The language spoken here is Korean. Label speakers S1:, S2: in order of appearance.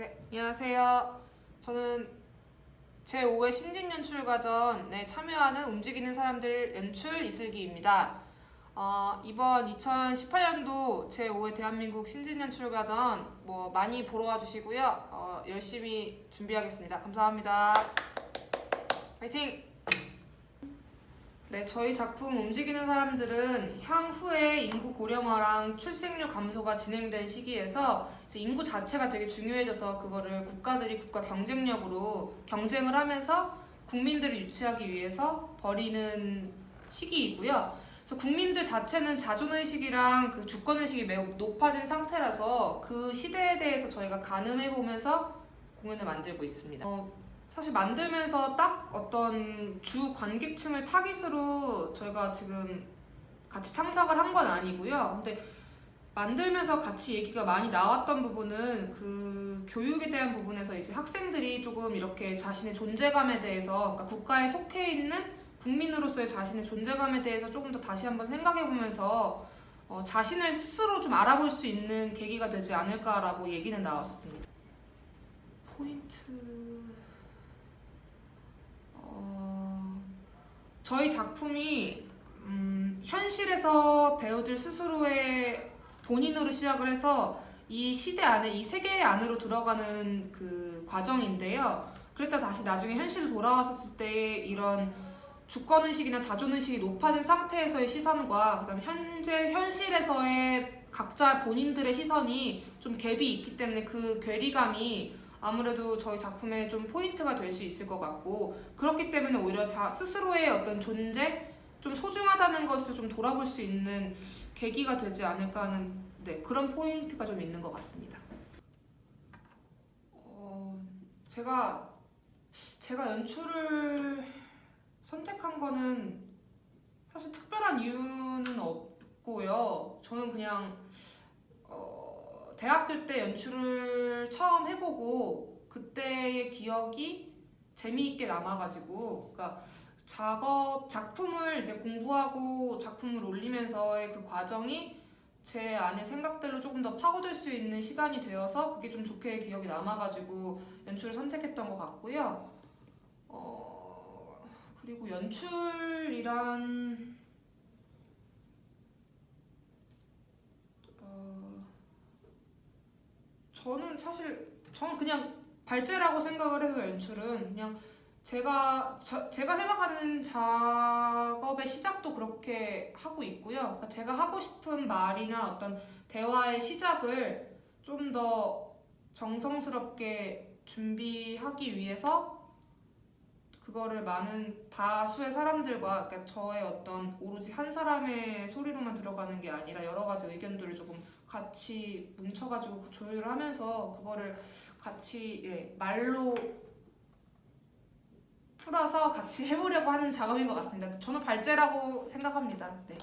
S1: 네, 안녕하세요. 저는 제5회 신진 연출과전에 참여하는 움직이는 사람들 연출 이슬기입니다. 어, 이번 2018년도 제5회 대한민국 신진 연출과전 뭐 많이 보러 와주시고요. 어, 열심히 준비하겠습니다. 감사합니다. 파이팅! 네, 저희 작품 움직이는 사람들은 향후에 인구 고령화랑 출생률 감소가 진행된 시기에서 인구 자체가 되게 중요해져서 그거를 국가들이 국가 경쟁력으로 경쟁을 하면서 국민들을 유치하기 위해서 벌이는 시기이고요. 그래서 국민들 자체는 자존의식이랑 그 주권의식이 매우 높아진 상태라서 그 시대에 대해서 저희가 가늠해 보면서 공연을 만들고 있습니다. 어, 사실 만들면서 딱 어떤 주 관객층을 타깃으로 저희가 지금 같이 창작을 한 건 아니고요. 근데 만들면서 같이 얘기가 많이 나왔던 부분은 그 교육에 대한 부분에서 이제 학생들이 조금 이렇게 자신의 존재감에 대해서 그러니까 국가에 속해 있는 국민으로서의 자신의 존재감에 대해서 조금 더 다시 한번 생각해 보면서 어, 자신을 스스로 좀 알아볼 수 있는 계기가 되지 않을까라고 얘기는 나왔었습니다. 포인트 어, 저희 작품이 음, 현실에서 배우들 스스로의 본인으로 시작을 해서 이 시대 안에 이 세계 안으로 들어가는 그 과정인데요. 그랬다 다시 나중에 현실로 돌아왔었을 때 이런 주권 의식이나 자존 의식이 높아진 상태에서의 시선과 그다음에 현재 현실에서의 각자 본인들의 시선이 좀 갭이 있기 때문에 그 괴리감이 아무래도 저희 작품의 좀 포인트가 될 수 있을 것 같고 그렇기 때문에 오히려 자 스스로의 어떤 존재 좀 소중하다는 것을 좀 돌아볼 수 있는 계기가 되지 않을까 하는 네, 그런 포인트가 좀 있는 것 같습니다. 어, 제가 제가 연출을 선택한 거는 사실 특별한 이유는 없고요. 저는 그냥 어, 대학교 때 연출을 처음 해보고 그때의 기억이 재미있게 남아가지고 그러니까 작업 작품을 이제 공부하고 작품을 올리면서의 그 과정이 제 안에 생각들로 조금 더 파고들 수 있는 시간이 되어서 그게 좀 좋게 기억이 남아가지고 연출을 선택했던 것 같고요. 어, 그리고 연출이란 어, 저는 사실 저는 그냥 발제라고 생각을 해서 연출은 그냥 제가 저- 제가 생각하는 작업의 시작도 그렇게 하고 있고요. 그러니까 제가 하고 싶은 말이나 어떤 대화의 시작을 좀 더 정성스럽게 준비하기 위해서 그거를 많은 다수의 사람들과 그러니까 저의 어떤 오로지 한 사람의 소리로만 들어가는 게 아니라 여러 가지 의견들을 조금 같이 뭉쳐가지고 조율을 하면서 그거를 같이 예, 말로 풀어서 같이 해보려고 하는 작업인 것 같습니다. 저는 발제라고 생각합니다. 네.